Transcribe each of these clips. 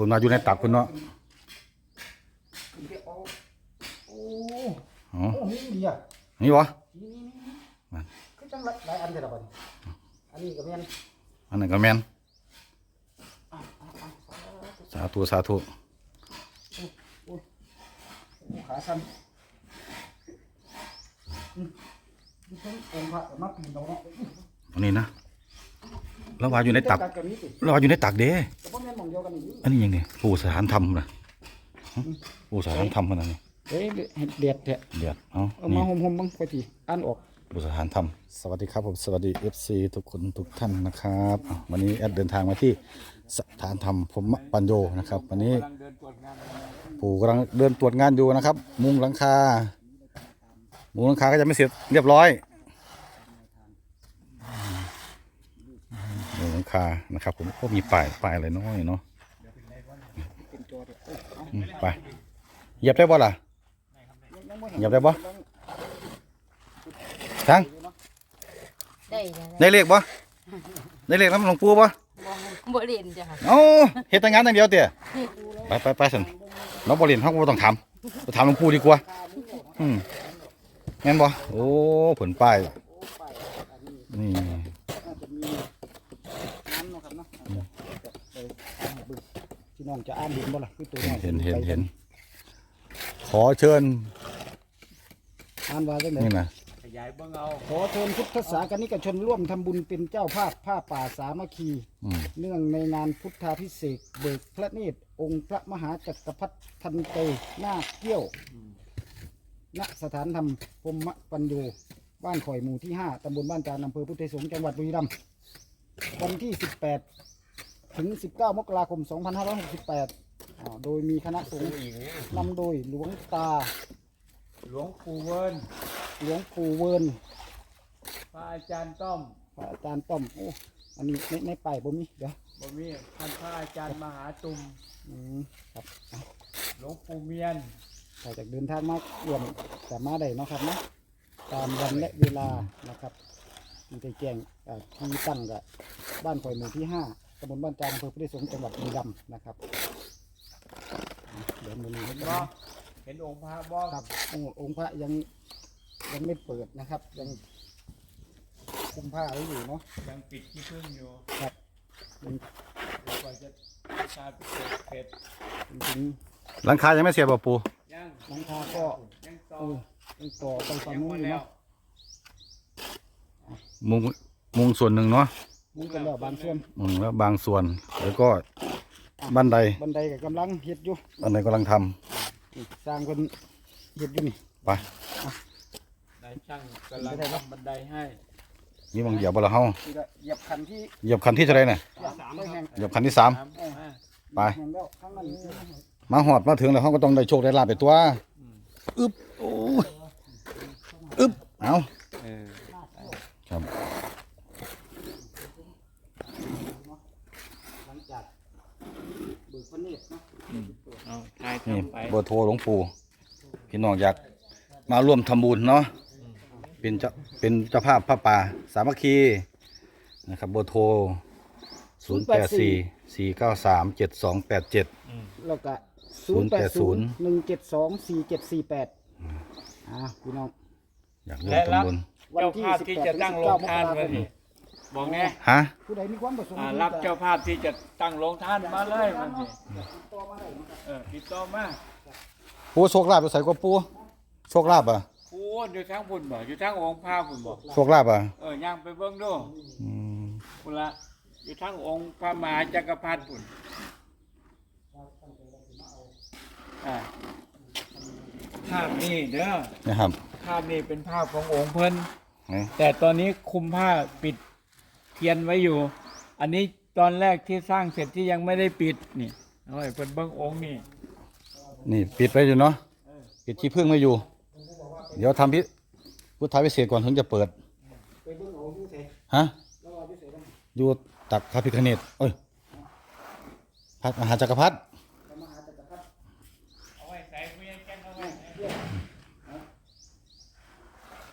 พุ่นมาอยู่ในตักพุ่นเนาะคุณไปเอาโอ้อ๋อโอ้นี่ดีอะนี่วะนี่นี่นี่มันคือจังหลายหลายอันเท่าไหร่บัดนี้อันนี้ก็แม่นอันนั้นก็แม่นสาธุสาธุโอ้ขาสั่นอืมนี่เพิ่นองค์พระมาปีนเอาเนาะอันนี้นะ แล้วว่าอยู่ในตักกับนี้สิแล้วว่าอยู่ในตักเด้แต่บ่แม่นหม่องเดียวกันนี่อันนี้ยังไงปู่สถานธรรมนะหึปู่สถานธรรมมันนะนี่เอ้ยเด็ดแท้เดือดเอาเอามานี่ห่มๆบ้างไปทีอ่านออกปู่สถานธรรมสวัสดีครับผมสวัสดี FC ทุกคนทุกท่านนะครับอะวันนี้แอดเดินทางมาที่สถานธรรมพรหมปัญโยนะครับ วันนี้ปู่กำลังเดินตรวจงานอยู่นะครับ มุงหลังคามุงหลังคาก็จะไม่เสร็จเรียบร้อยมุงหลัง คานะครับ ผมก็มีป้ายป้ายอะไรน้อยเนาะเป็นตัวเด็ดอืมไปเหยียบได้บ่ล่ะเหยียบได้บ่ทั้งได้จ้ะได้เลขบ่ได้เลขน้ำหลวงปู่บ่บ่เรียนจ้ะเอ้าเฮ็ดแต่งานอย่างเดียวเตี่ยไปไปไปสันน้องบ่เรียนเฮาก็บ่ต้องถามไปถามหลวงปู่ดีกว่าอืมแม่นบ่โอ้ผลป้ายนี่ น่าจะมีน้ำเนาะครับเนาะเดี๋ยวไปอ่านดู พี่น้องจะอ่านเห็นบ่ล่ะคือตัวอยเห็นเห็นเห็น ขอเชิญ อ่านว่าจังไดนี่นะขยายเบิ่งเอาขอเชิญพุทธศาสนิกชนร่วมทำบุญเป็นเจ้าภาพผ้าป่าสามัคคี อืมเนื่องในงานพุทธาพิเศษกเบิกพระเนตรองค์พระมหาจักรพรรดิทันเตนาคเกี้ยวณสถานธรรมพรหมปัญโยบ้านข่อยหมู่ที่ 5 ตำบลบ้านจานอำเภอพุทธไทยสงฆ์จังหวัดบุรีรัมย์วันที่ 18 ถึง 19 มกราคม 2568อ่าโดยมีคณะสงฆ์นำโดยหลวงตา หลวงปู่เวิร์นหลวงปู่เวิร์นพระอาจารย์ต้อมพระอาจารย์ต้อมโอ้อันนี้ในในป้ายบ่มีเดี๋ยวบ่มีท่านพระอาจารย์มหาตุมอืมครับหลวงปู่เมียนใครจากเดินทางมาร่วมสามารถได้เนาะครับเนาะตามวันและเวลานะครับมีได้แจ้งอ่าที่ตั้งกับบ้านข่อยหมู่ที่ห้า ตำบลบ้านจางอำเภอพุทธสงฆ์จังหวัดบุรีรัมย์นะครับอะเดี๋ยวมือนี้เห็นนะบ่เห็นองค์พระบ่ครับองค์องค์พระยังยังไม่เปิดนะครับ ยังคุมผ้าไว้อยู่เนาะยังปิดที่พึ่งอยู่ครับยังกว่าจะชาพิเศษเผ็ดถึงหลังคายังไม่เสร็จบ่ปู่ยังหลังคาก็ยังต่อเออยังต่อไปฝั่งยังนู้นบ่อยู่แล้วเนาะมุงมุงส่วนหนึ่งเนาะ มุงกันแล้วบางส่วนมุงแล้วบางส่วนแล้วก็บันไดบันไดก็กำลังเฮ็ดอยู่บันไดกำลังทำนี่สร้างคนเฮ็ดอยู่นี่ไปนายช่างกำลังทำบันไดให้นี่บางเหยียบบ่ละเฮานี่ก็เหยียบคันที่เหยียบคันที่เท่าไหรเนี่ยสามแห่งเหยียบคันที่สามถามมาไป แห่งแล้วข้างนั้นมาหอดมาถึงแล้วเขาก็ต้องได้โชคได้ลาบไปตัวอึบโอ้ยอึบเอาเออครับ หลังจากเบิกพระเนตรเนาะ เอาทายนี่ทำไปเบอร์โทรหลวงปู่พี่น้องอยากมาร่วมทำบุญเนาะเป็นเจ้าเป็นเจ้าภาพพระป่าสามัคคีนะครับเบอร์โทรศูนย์แปดสี่สี่เก้าสามเจ็ดสองแปดเจ็ดแล้วก็ศูนย์แปดศูนย์หนึ่งเจ็ดสองสี่เจ็ดสี่แปดอ่าพี่น้อง อยากร่วมและรับทำบุญ วันเจ้าที่ภาพสิบที่แปดจะถึงตั้งสิบโรเก้างมกทานราคไว้มนี่ บอกแน่ฮะผู้ใดมีความประสงค์อ่าที่รับจะเจ้าภาพที่จะตั้งโรงทานมาเลยมันนี่ต่อมาได้นะครับเออติดต่อมาปูโชคลาภไปใส่กว่าปูโชคลาภอะพูดอยู่ทางพุ่นบ่อยู่ทางองค์พระพุ่นบ่โชคลาภอะเออย่างไปเบิ่งดูอืมพุ่นละอยู่ทางองค์พระมหาจักรพรรดิพุ่นอ่าภาพนี้เด้อนะครับภาพนี้เป็นภาพขององค์เพิ่นนี่แต่ตอนนี้คุมผ้าปิด เทียนไว้อยู่ อันนี้ตอนแรกที่สร้างเสร็จที่ยังไม่ได้ปิดนี่เอาไอ้เพิ่นเบิ่งองค์นี่นี่ปิดไปอยู่เนาะปิดที่พึ่งไม่อยู่ เดี๋ยวทำพิพุทธาพิเศษก่อนถึงจะเปิดไปเบิ่งเอาอยู่ไสฮะแล้วเอาอยู่ไสบ้างอยู่ตักพระพิฆเนศเอ้ยพระมหาจักรพรรดิพระมหาจักรพรรดิเอาไว้ใส่ไว้แก้เอาไว้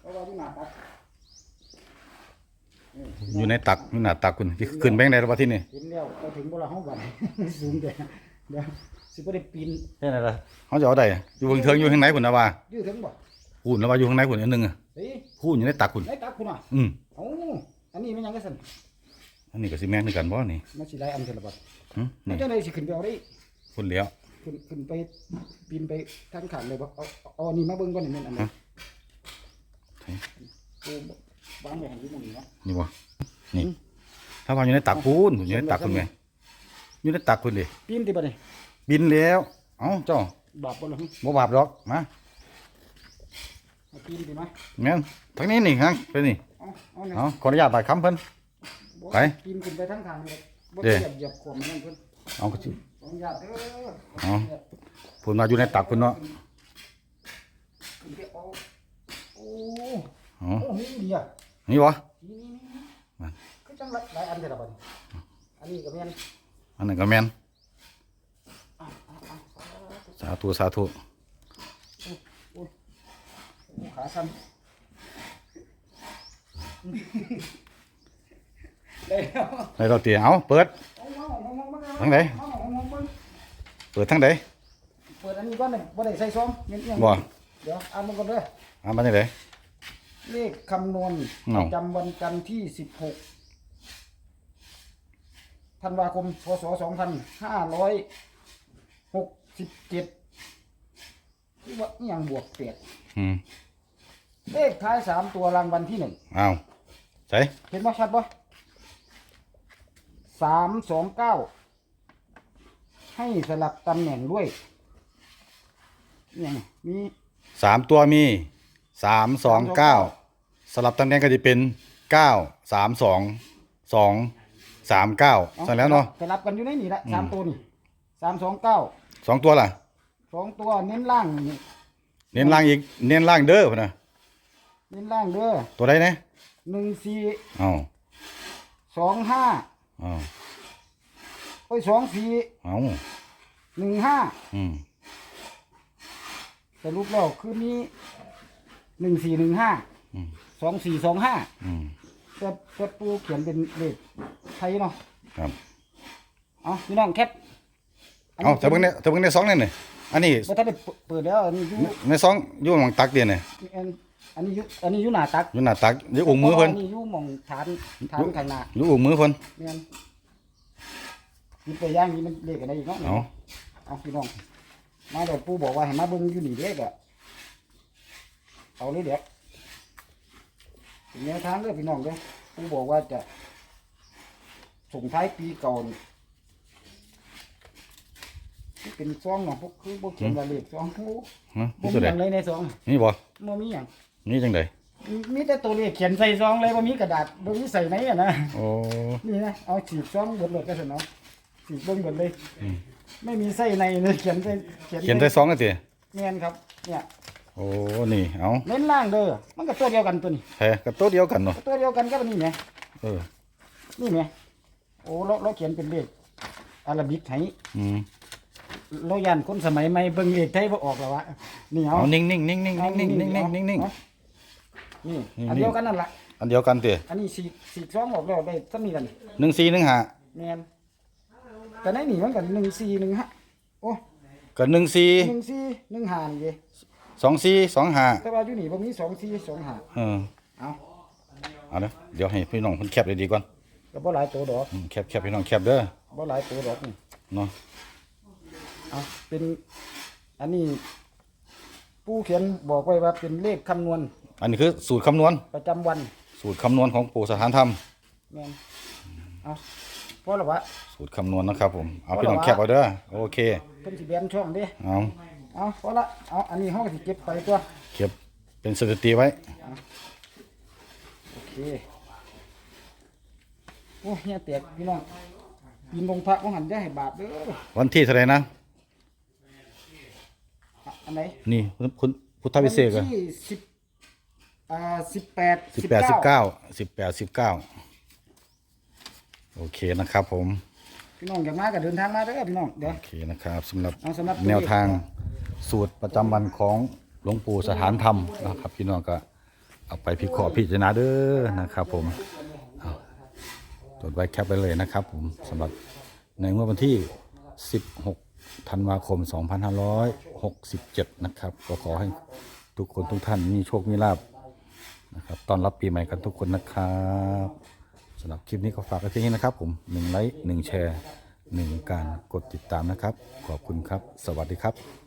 เอาไว้ที่หน้าตัก อยู่ในตักอยู่หน้าตักคุณที่ขึ้นแบงค์ในระบาที่นี่เห็นแล้วเราถึงบ่ละห้องวันสูงแต่เดี๋ยวสิบ่ได้ปีนเฮ็ดอะไรล่ะเขาจะเอาได้อยู่เบิ่งเทิงอยู่ข้างในพุ่นนะว่ายืดถึงบ่พูนแล้วว่าอยู่ข้างในพุ่นอันหนึงอะเฮ้ยพูนอยู่ในตักพุ่นได้ตักคุณอะอืมเอ้าอันนี้มันยังก็สั่นอันนี้ก็สิแม่นคือกันบ่นี่มันสิหลายอันกันละบัดหึมันนี่จังไดสิขึ้นไปเอาได้พุ่นแล้วขึ้นขึ้นไปปีนไปทางข้างเลยบ่เอาเอาเอาอันนี้มาเบิ่งก่อนนี่แม่นอันไหนฮะโอ้ วางไว้ให้อยู่หมื้นี้เนาะนี่บ่นี่ถ้าว่าอยู่ในตักพูนอยู่ในตักพุ่นไงอยู่ในตักพุ่นดิปีนติบัดนี้บินแล้ว เอ้าเจ้าบาปบ่ล่ะหึบ่บาปดอกมาเอาปีนติมาแม่นทางนี้นี่ฮะไปนี่เอาเอาเนี่ยเอาขออนุญาตบาดคำเพิ่น บ่ไปปีนขึ้นไปทางข้างเลยบ่เด้ เหยียบเหยียบขวมนั่นเพิ่นเอาก็สิ ขออนุญาตเด้อเอาพุ่นมาอยู่ในตักพุ่นเนาะขึ้นไปเอาโอ้ อ๋อโอ้นี่ดีอะนี่บ่นี่นี่นี่มาคือจังหลายหลายอันเด้อล่ะบัดนี้อันนี้ก็แม่นอันนั้นก็แม่นอะอะอะสาธุสาธุโอ้ขาสั่นได้แล้วในเราเตียเอาเปิดเอาเอาเอา เอาเอาทางไหนเอาเอาเอาเอาเปิดทางใดเปิดอันนี้ก่อนเลยบ่ได้ใส่ซองเงี้ยบ่เดี๋ยวอ่านมันก่อนเด้ออ่ามาจังไดเลขคำนวณเอาประจำวันจันทร์ที่ 16ธันวาคมพศ2567ที่ว่าอหยังบวกเปียดอืมเลขท้ายสามตัวรางวัลที่หนึ่ง เอาใส่เห็นบ่ชัดบ่สามสองเก้า ให้สลับตำแหน่งด้วยเนี่ยมีสามตัวมี สามสองเก้าสลับตำแหน่งก็จะเป็นเก้าสามสองสองสามเก้าอาสั่นแล้วเนาะสลับกันอยู่ในนี่ละสามตัวนี่สามสองเก้าสองตัวล่ะสองตัวเน้นล่างนี่เน้นล่างอีกเน้นล่างเด้อพุ่นนะเน้นล่างเด้อตัวใดนะหนึ่งสี่เอาสองห้าเอาโอ้ยสองสี่เอาหนึ่งห้าอืมสรุปแล้วคืนนี้ หนึ่งสี่หนึ่งห้าอืม สองสี่สองห้าอืมแต่แต่ปูเขียนเป็นเลขไทยเนาะครับเอาพี่น้องแคปเอาแต่เบิ่งเนี่ยแต่เบิ่งในซองนี่นี่อันนี้ว่าถ้าได้เปิดแล้วอันนี้อยูในซองอยู่หม่องตักเดียวนี่อันอันนี้อยูอันนี้อยูหน้าตักอยู่หน้าตักอยู่องค์มือเพิ่นอันนี้อยูหมองฐานฐานข้างหน้าอยู่องค์มือเพิ่นเนียนมีตัวอย่างนี้มันเลขอะไรอีกเนาะ เอา เอาพี่น้อง มาเดี๋ยวปู่บอกว่าให้มาเบิ่งอยู่นี่เลขอะ เอาเลยเดี๋ยวเป็นแนวทางเด้อพี่น้องเด้อปู่บอกว่าจะส่งท้ายปีเก่านี่ที่เป็นซองเนาะพวกคือพวกเขียนว่าเลขซองผู้ฮะบ่นี่มีตัวหใดยังเลยในซองนี่บ่บ่มีหยังนี่จังไดมีแต่ตัวเลขเขียนใส่ซองเลยบ่มีกระดาษบ่มีใส่ไหนอะนะ โอ้นี่นะเอาฉีกซองเบิดเลยก็สนเนาะฉีกเบิ่งเบิดเลยอืมไม่มีไส้ในเลยเขียนใส่เขียนใส่ซองกันติแม่นครับ เนี่ย โอ้นี่เอาเน้นล่างเด้อมันก็ตัวเดียวกันตัวนี้แท้กับตัวเดียวกันเนาะตัวเดียวกันก็นี่ไงเออนี่ไงโอ้เราเราเขียนเป็นเลขอาราบิกให้อืมเรายันคนสมัยใหม่เบิ่งเลขไทยบ่ออกแล้ววะนี่เอาเอานิ่งๆนิ่งๆนิ่งๆนิ่งๆนิ่งๆนิ่งๆนิ่งๆนิ่งเอานี่นี่อันเดียวกันนั่นล่ะๆอันเดียวกันติอันนี้สีสีซองออกแล้วได้ซ้ำนี้กันหนึ่งสี่หนึ่งห้าแม่นแต่ในนี่มันก็14 15โอ้ กับหนึ่งสี่14 15นี่เด้ สองสี่สองห้าแต่ว่าอยู่นี่บ่มี24 25เออเอาเอาเด้อเดี๋ยวให้พี่น้องเพิ่นแคปเลยดีก่อนก็บ่หลายตัวดอกอืมแคปแคปพี่น้องแคปเด้อบ่หลายตัวดอกนี่เนาะเอาเป็นอันนี้ผู้เขียนบอกไว้ว่าเป็นเลขคำนวณอันนี้คือสูตรคำนวณ ประจำวันสูตรคำนวณของปู่สถานธรรม แม่นเอาเพราะละวะสูตรคำนวณนะครับผม เอาพี่น้องแคปเอาเด้อ โอเค เพิ่นสิแบนช่องเด้ เอา เอาเพราะละเอาอันนี้เฮาก็สิเก็บไปตัวเก็บเป็นสถิติไว้ โอเค โอ้เฮียแตกพี่น้องปีนลงพระของหันจะให้บาปเด้อวันที่เท่าไหร่นะ อะอันไหนนี่คุณพุทธวิเศษอะวันที่สิบอ่าสิบแปดสิบแปดสิบเก้าสิบแปดสิบเก้าโอเคนะครับผม พี่น้องอยากมาก็เดินทางมาเด้อพี่น้องเดี๋ยว โอเคนะครับสำหรับเอาสำหรับแนวทาง สูตรประจำวันของหลวงปู่สถานธรรมนะครับ พี่น้องก็เอาไปพิเคราะห์พิจารณาเด้อนะครับ ผมเอาจดไว้แคปไว้เลยนะครับ ผมสำหรับในงวดวันที่ 16 ธันวาคม 2567 นะครับก็ขอให้ทุกคนทุกท่านมีโชค มีลาบนะครับตอนรับปีใหม่กันทุกคนนะครับสำหรับคลิปนี้ก็ฝากไว้เพียงนี้นะครับผมหนึ่งไลค์หนึ่งแชร์หนึ่งการกดติดตามนะครับ ขอบคุณครับ สวัสดีครับ